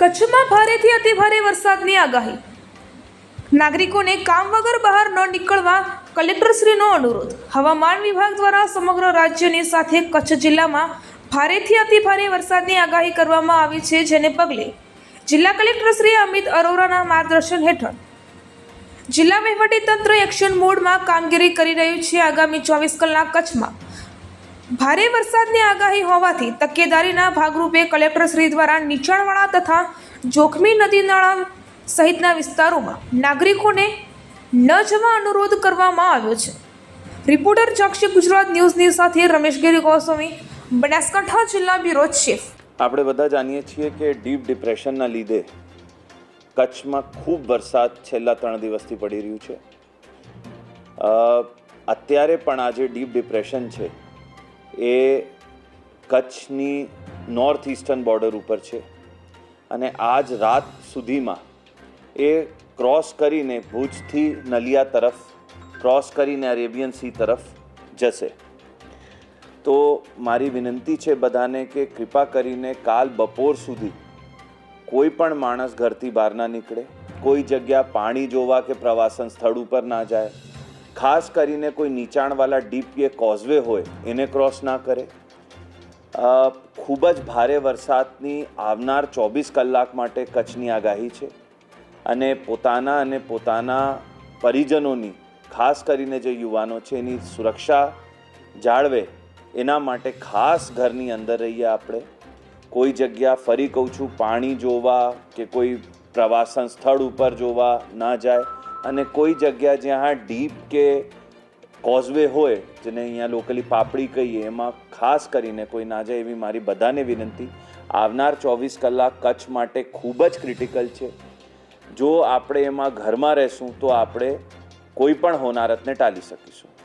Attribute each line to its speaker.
Speaker 1: કચ્છમાં ભારેથી અતિભારે વરસાદની આગાહી. નાગરિકોને કામ વગર બહાર ન નીકળવા કલેક્ટરશ્રીનો અનુરોધ. હવામાન વિભાગ દ્વારા સમગ્ર રાજ્યની સાથે કચ્છ જિલ્લામાં ભારેથી અતિભારે વરસાદની આગાહી કરવામાં આવી છે, જેને પગલે જિલ્લા કલેક્ટર શ્રી અમિત અરોરાના માર્ગદર્શન હેઠળ જિલ્લા વહીવટીતંત્ર એક્શન મોડમાં કામગીરી કરી રહ્યું છે. આગામી ચોવીસ કલાક કચ્છમાં ભારે વરસાદની આગાહી હોવાથી તકેદારીના ભાગરૂપે કલેક્ટરશ્રી દ્વારા નીચાણવાળા તથા જોખમી નદી નાળા સહિતના વિસ્તારોમાં નાગરિકોને ન જવા અનુરોધ કરવામાં આવ્યો છે. રિપોર્ટર ચક્ષી ગુજરાત ન્યૂઝની સાથે રમેશ ગિરી ગોસ્વામી, બનાસકાંઠા જિલ્લા બ્યુરો ચીફ.
Speaker 2: આપણે બધા જાણીએ છીએ કે ડીપ ડિપ્રેશનના લીધે કચ્છમાં ખૂબ વરસાદ છેલ્લા ત્રણ દિવસથી પડી રહ્યું છે. અત્યારે પણ આ જે ડીપ ડિપ્રેશન છે. એ કચ્છની નોર્થ ઇસ્ટર્ન બોર્ડર ઉપર છે. અને આજ રાત સુધીમાં એ ક્રોસ કરીને ભુજથી નલિયા તરફ ક્રોસ કરીને અરેબિયન સી તરફ જશે. તો મારી વિનંતી છે બધાને કે કૃપા કરીને કાલ બપોર સુધી કોઈ પણ માણસ ઘરથી બહાર ના નીકળે, કોઈ જગ્યા પાણી જોવા કે પ્રવાસન સ્થળ ઉપર ના જાય ખાસ કરીને કોઈ નીચાણવાળા ડીપ કે કોઝવે હોય, એને ક્રોસ ના કરે. ખૂબ જ ભારે વરસાદની આવનાર ચોવીસ કલાક માટે કચ્છની આગાહી છે. અને પોતાના અને પોતાના પરિજનોની, ખાસ કરીને જે યુવાનો છે, એની સુરક્ષા જાળવે, એના માટે ખાસ ઘરની અંદર રહીએ આપણે. કોઈ જગ્યા ફરી કહું છું, પાણી જોવા કે કોઈ પ્રવાસન સ્થળ ઉપર જોવા ના જાય. અને કોઈ જગ્યા જ્યાં ડીપ કે કોઝવે હોય, જેને અહીંયા લોકલી પાપડી કહીએ, એમાં ખાસ કરીને કોઈ ના જાય એવી મારી બધાને વિનંતી. આવનાર ચોવીસ કલાક કચ્છ માટે ખૂબ જ ક્રિટિકલ છે. જો આપણે એમાં ઘરમાં રહેશું, તો આપણે કોઈ પણ હોનારતને ટાળી શકીશું.